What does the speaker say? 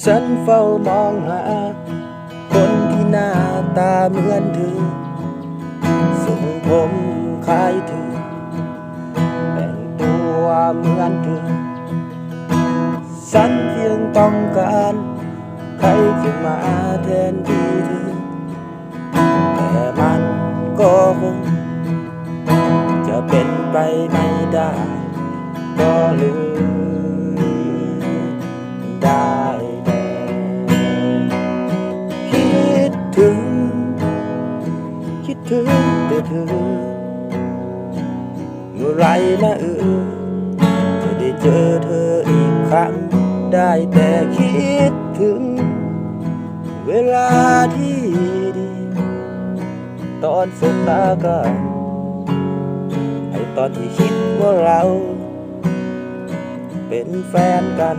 ฉันเฝ้ามองหา คนที่หน้าตาเหมือนเธอส่งผมคล้ายเธอ แต่งตัวเหมือนเธอ ฉันเพียงต้องการ ใครจะมาแทนที่เธอ แต่มันก็คง จะเป็นไปไม่ได้ ก็เลย ถึงแต่เธอ เมื่อไรนะเออจะได้เจอเธออีกครั้ง ได้แต่คิดถึง เวลาที่ดี ตอนสบตากันไอตอนที่คิดว่าเรา เป็นแฟนกัน